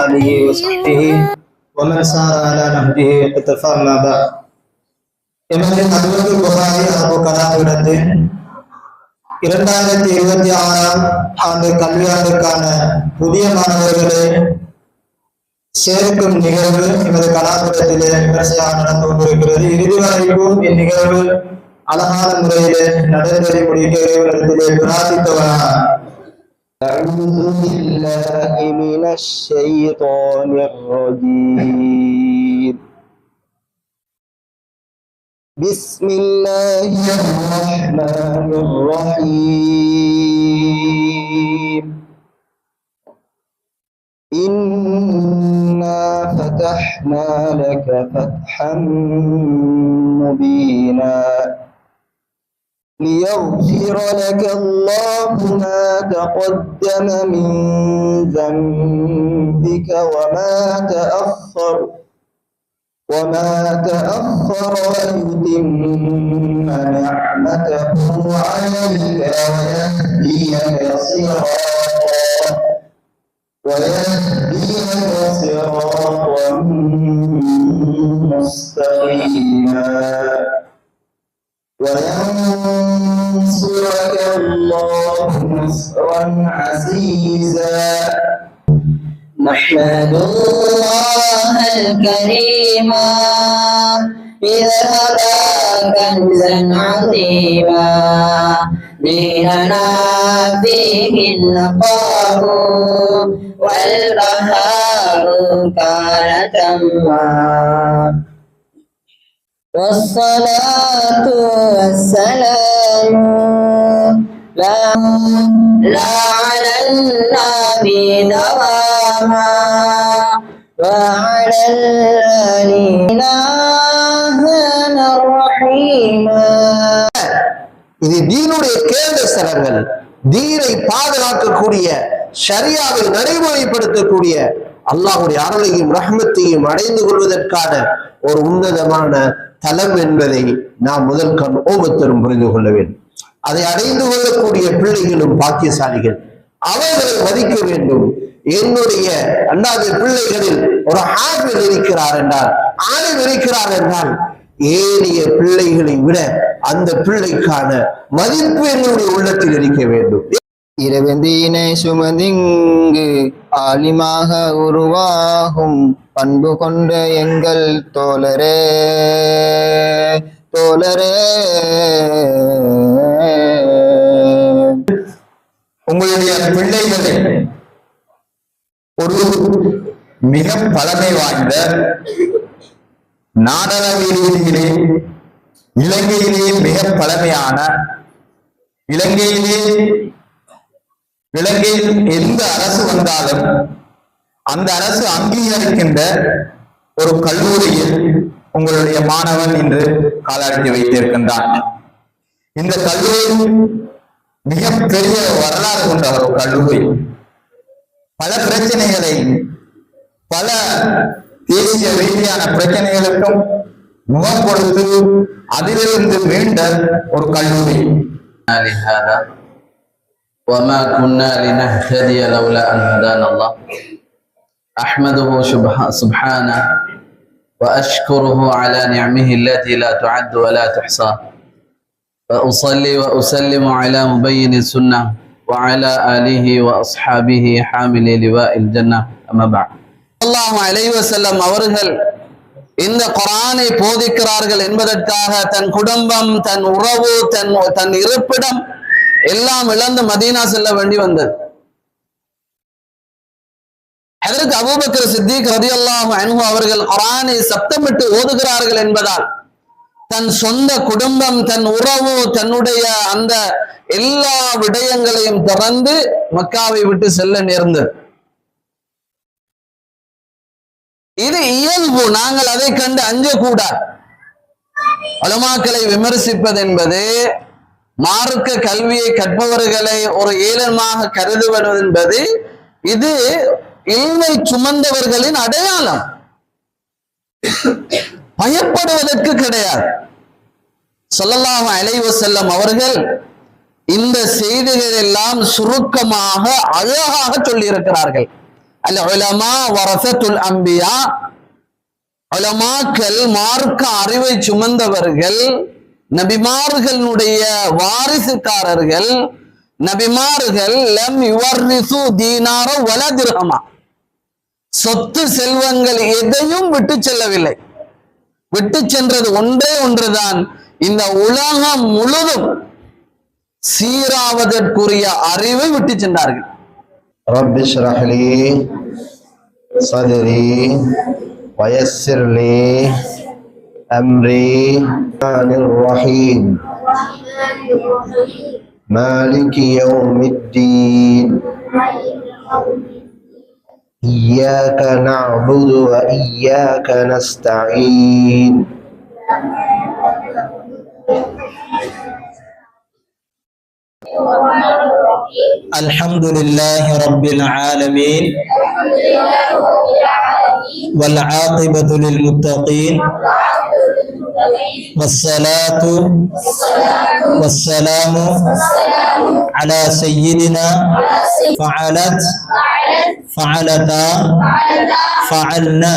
آله وصحبه ومن سار على نهجه اقتفى ما بعد எமது நடுவது புகாரி அரபு கலாவிடத்தில் இரண்டாயிரத்தி இருபத்தி ஆறாம் ஆண்டு கல்வியாண்டுக்கான புதிய மாணவர்களை சேர்க்கும் நிகழ்வு எமது கலாபுரத்திலே விமர்சையாக நடந்து கொண்டிருக்கிறது இறுதி வரைக்கும் இந்நிகழ்வு அழகான முறையிலே நடைபெறி முடிக்க இறைவனிடத்திலே பிரார்த்தித்தவனாக أعوذ بالله من الشيطان الرجيم. بسم الله الرحمن الرحيم. إنا فتحنا لك فتحا مبينا. ليغفر لك الله ما تقدم من ذنبك وما تأخر وما تأخر ويتم نعمته عليك ويهديك صراطا ويهديك صراطا مستقيما. وينصرك الله نصرا عزيزا. نحمد الله الكريم. إذ هدى كنزا عظيما. ديننا فيه النقاء والبهاء كان تما والصلاة والسلام لا لا على النبي دواما وعلى الآل إلهنا الرحيما இது தீனுடைய கேள்வி ஸ்தலங்கள் தீனை பாதுகாக்கக்கூடிய ஷரியாவை நடைமுறைப்படுத்தக்கூடிய அல்லாஹுடைய அருளையும் ரஹ்மத்தையும் அடைந்து கொள்வதற்கான ஒரு உன்னதமான தலம் என்பதை நாம் முதல் கண் ஒவ்வொருத்தரும் புரிந்து கொள்ள வேண்டும். அதை அடைந்து கொள்ளக்கூடிய பிள்ளைகளும் பாக்கியசாலிகள். அவர்களை மதிக்க வேண்டும். என்னுடைய அண்ணாது பிள்ளைகளில் ஒரு ஆண்கள் இருக்கிறார் என்றால் ஆணில் இருக்கிறார் என்றால் ஏனைய பிள்ளைகளை விட அந்த பிள்ளைக்கான மதிப்பு என்னுடைய உள்ளத்தில் இருக்க வேண்டும். இரவந்தீனை சுமதிங்கு ஆலிமாக உருவாகும். பண்பு கொண்ட எங்கள் தோழரே தோழரே. உங்களுடைய பிள்ளைகளை ஒரு மிக பழமை வாய்ந்த நாடக இலங்கையிலேயே மிக பழமையான இலங்கையிலே இலங்கையில் எந்த அரசு வந்தாலும் அந்த அரசு அங்கீகரிக்கின்ற ஒரு கல்லூரியில் உங்களுடைய மாணவன் இன்று காலடித்து வைத்திருக்கின்றான் இந்த கல்லூரி மிக பெரிய வரலாறு கொண்ட ஒரு கல்லூரி பல பிரச்சனைகளை பல தேசிய ரீதியான பிரச்சனைகளுக்கும் முகம் கொடுத்து அதிலிருந்து மீண்ட ஒரு கல்லூரி لهذا وما كنا لنهتدي لولا أن هدانا الله أحمده سبح- سبحانه وأشكره على نعمه التي لا تعد ولا تحصى وأصلي وأسلم على مبين السنة وعلى آله وأصحابه حامل لواء الجنة أما بعد الله عليه وسلم அவர்கள் இந்த குரானை போதிக்கிறார்கள் என்பதற்காக தன் குடும்பம் தன் உறவு தன் தன் இருப்பிடம் எல்லாம் இழந்து மதீனா செல்ல வேண்டி வந்தது அதற்கு அபூபக்கர் சித்திக் ரதியல்லாஹு அன்ஹு அவர்கள் குரானை சப்தமிட்டு ஓதுகிறார்கள் என்பதால் தன் சொந்த குடும்பம் தன் உறவு தன்னுடைய அந்த எல்லா விடயங்களையும் திறந்து மக்காவை விட்டு செல்ல நேர்ந்தது இது இயல்பு. நாங்கள் அதை கண்டு அஞ்சக்கூடாது. அலுமாக்களை விமர்சிப்பது என்பது மார்க்க கல்வியை கற்பவர்களை ஒரு ஏளனமாக கருதுவது என்பது இது இல்மை சுமந்தவர்களின் அடையாளம். பயப்படுவதற்கு கிடையாது. சொல்லலாம் அலைவு செல்லம் அவர்கள் இந்த செய்திகள் எல்லாம் சுருக்கமாக அழகாக சொல்லி இருக்கிறார்கள் உலமா வரசத்துல் அம்பியா உலமாக்கள் மார்க்க அறிவை சுமந்தவர்கள் நபிமார்களுடைய வாரிசுக்காரர்கள் நபிமார்கள் லம் யுவர்ரிசு தீனார வல சொத்து செல்வங்கள் எதையும் விட்டு செல்லவில்லை. விட்டு சென்றது ஒன்றே ஒன்றுதான். இந்த உலகம் முழுதும் சீராவதற்குரிய அறிவை விட்டு சென்றார்கள். ரப்பி ஷ்ரஹ்லி சதுரி வயசிர்லி அம்ரி ரஹீம். மாலிக் யௌமித்தீன். إياك نعبد وإياك نستعين. الحمد لله رب العالمين والعاقبة للمتقين والصلاة والسلام على سيدنا فعلت فعلتا فعلنا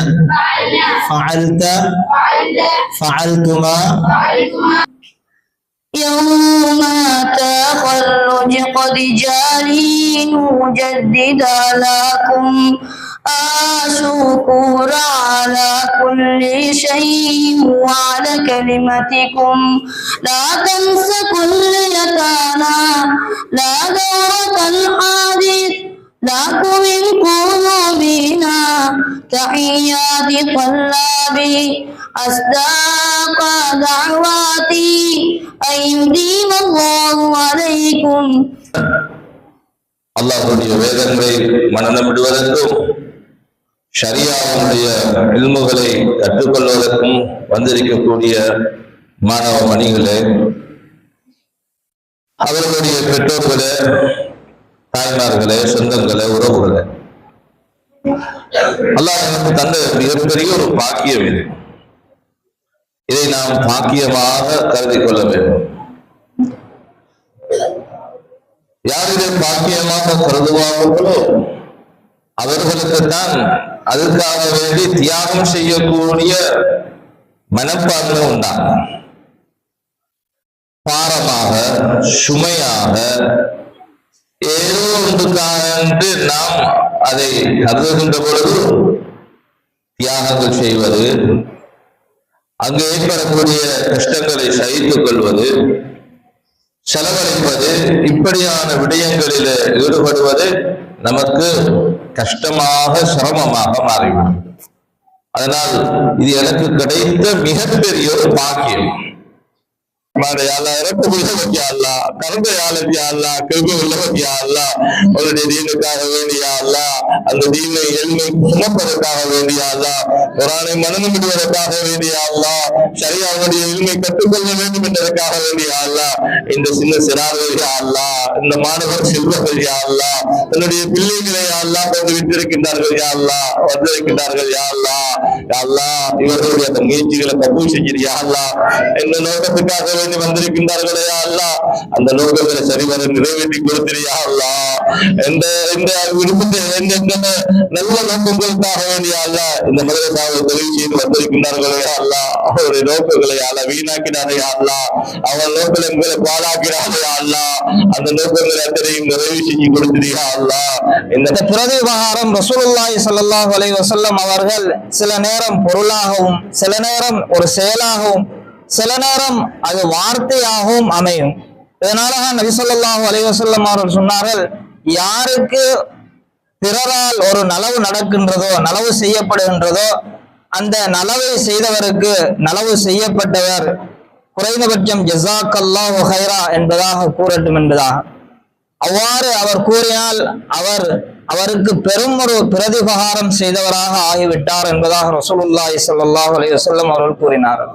فعلت فعلتما. يوم تخرج قد جالي نجدد لكم أشكر على كل شيء وعلى كلمتكم. لا تنس كل يتانا لا دورة الحادث. لكم من قلوبنا تحيات طلابي أصداق دعواتي أن يديم الله عليكم அல்லாஹ்வுடைய வேதங்களை மனநமிடுவதற்கும் ஷரியாவுடைய இல்முகளை கற்றுக்கொள்வதற்கும் வந்திருக்கக்கூடிய மாணவ மணிகளே அவர்களுடைய பெற்றோர்களே தாய்மார்களே சொந்தங்களே உறவுகளே. அல்லாஹ் எனக்கு தந்த மிகப்பெரிய ஒரு பாக்கியம் இது. இதை நாம் பாக்கியமாக கருதி கொள்ள வேண்டும். யார் இதை பாக்கியமாக கருதுவார்களோ அவர்களுக்கு தான் அதற்காக வேண்டி தியாகம் செய்யக்கூடிய மனப்பான்மை உண்டாகும். பாரமாக சுமையாக ஏதோ ஒன்றுக்காக என்று நாம் அதை கருதுகின்ற பொழுது தியாகங்கள் செய்வது அங்கு ஏற்படக்கூடிய கஷ்டங்களை சகித்துக் கொள்வது செலவழிப்பது இப்படியான விடயங்களில் ஈடுபடுவது நமக்கு கஷ்டமாக சிரமமாக மாறிவிடும். அதனால் இது எனக்கு கிடைத்த மிகப்பெரிய ஒரு பாக்கியம். மாடையாளா இறப்பு உள்ளவன் அல்லா கருந்த யாழன் அல்லா கிருப உள்ளவன் அல்லா அவருடைய தீனுக்காக வேண்டியா அல்லா அந்த தீனை எண்மை சுமப்பதற்காக வேண்டிய அல்லா குரானை மனநம் விடுவதற்காக வேண்டியா அல்லா சரியா அவனுடைய எண்மை கற்றுக்கொள்ள வேண்டும் என்பதற்காக வேண்டிய அல்லா இந்த சின்ன சிறார்கள் யா இந்த மாணவர் செல்வர்கள் யா தன்னுடைய பிள்ளைகளை யா அல்லா கொண்டு விட்டிருக்கின்றார்கள் யா அல்லா வந்திருக்கின்றார்கள் யா அல்லா இவர்களுடைய அந்த முயற்சிகளை கபூல் செஞ்சிருயா அல்லா இந்த நோக்கத்துக்காக வேண்டி வந்திருக்கின்றார்களே அல்லா அந்த நோக்கங்களை சரிவர நிறைவேற்றி கொடுத்திரியா அல்லா எந்த இந்த விருப்பத்தை எந்தெந்த நல்ல நோக்கங்களுக்காக வேண்டிய அல்ல இந்த மதரசாவை தொழில் செய்து வந்திருக்கின்றார்களே அல்லா அவருடைய நோக்கங்களை அல்ல வீணாக்கினாரே யா அல்லா அவன் நோக்கங்களை பாழாக்கிறாரே அல்லா அந்த நோக்கங்களை அத்தனையும் நிறைவு செஞ்சு கொடுத்திரியா அல்லா இந்த இந்த விவகாரம் ரசூலுல்லாஹி ஸல்லல்லாஹு அலைஹி வஸல்லம் அவர்கள் சில நேரம் பொருளாகவும் சில நேரம் ஒரு செயலாகவும் சில நேரம் அது வார்த்தையாகவும் அமையும். இதனால நபிசல்லாஹு அலைவசல்லம் அவர்கள் சொன்னார்கள் யாருக்கு பிறரால் ஒரு நலவு நடக்கின்றதோ நலவு செய்யப்படுகின்றதோ அந்த நலவை செய்தவருக்கு நலவு செய்யப்பட்டவர் குறைந்தபட்சம் ஜஸாக்கல்லாஹு ஹைரா என்பதாக கூறட்டும் என்பதாக. அவ்வாறு அவர் கூறினால் அவர் அவருக்கு பெரும் ஒரு பிரதிபகாரம் செய்தவராக ஆகிவிட்டார் என்பதாக ரசூலுல்லாஹி சல்லாஹ் அலி வசல்லம் அவர்கள் கூறினார்கள்.